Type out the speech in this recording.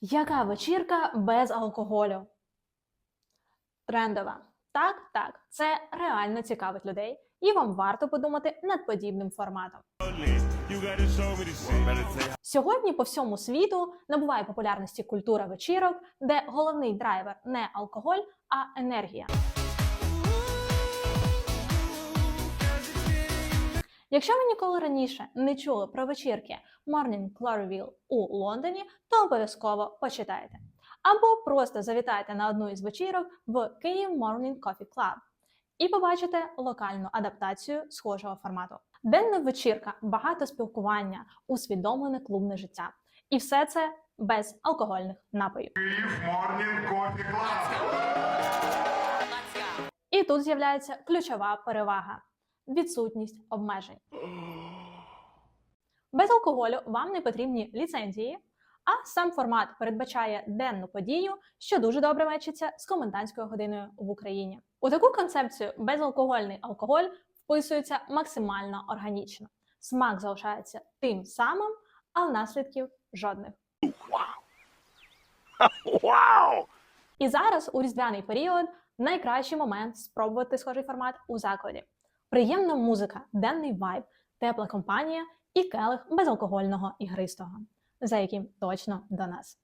Яка вечірка без алкоголю? Трендова. Так, так, це реально цікавить людей, і вам варто подумати над подібним форматом. Сьогодні по всьому світу набуває популярності культура вечірок, де головний драйвер не алкоголь, а енергія. Якщо ви ніколи раніше не чули про вечірки Morning Gloryville у Лондоні, то обов'язково почитайте. Або просто завітайте на одну із вечірок в Київ Morning Coffee Club і побачите локальну адаптацію схожого формату. Денна вечірка, багато спілкування, усвідомлене клубне життя. І все це без алкогольних напоїв. І тут з'являється ключова перевага відсутність обмежень. Без алкоголю вам не потрібні ліцензії, а сам формат передбачає денну подію, що дуже добре мечиться з комендантською годиною в Україні. У таку концепцію безалкогольний алкоголь вписується максимально органічно. Смак залишається тим самим, а наслідків жодних. Wow! І зараз у різдвяний період найкращий момент спробувати схожий формат у закладі. Приємна музика, денний вайб, тепла компанія і келих безалкогольного ігристого, за яким точно до нас.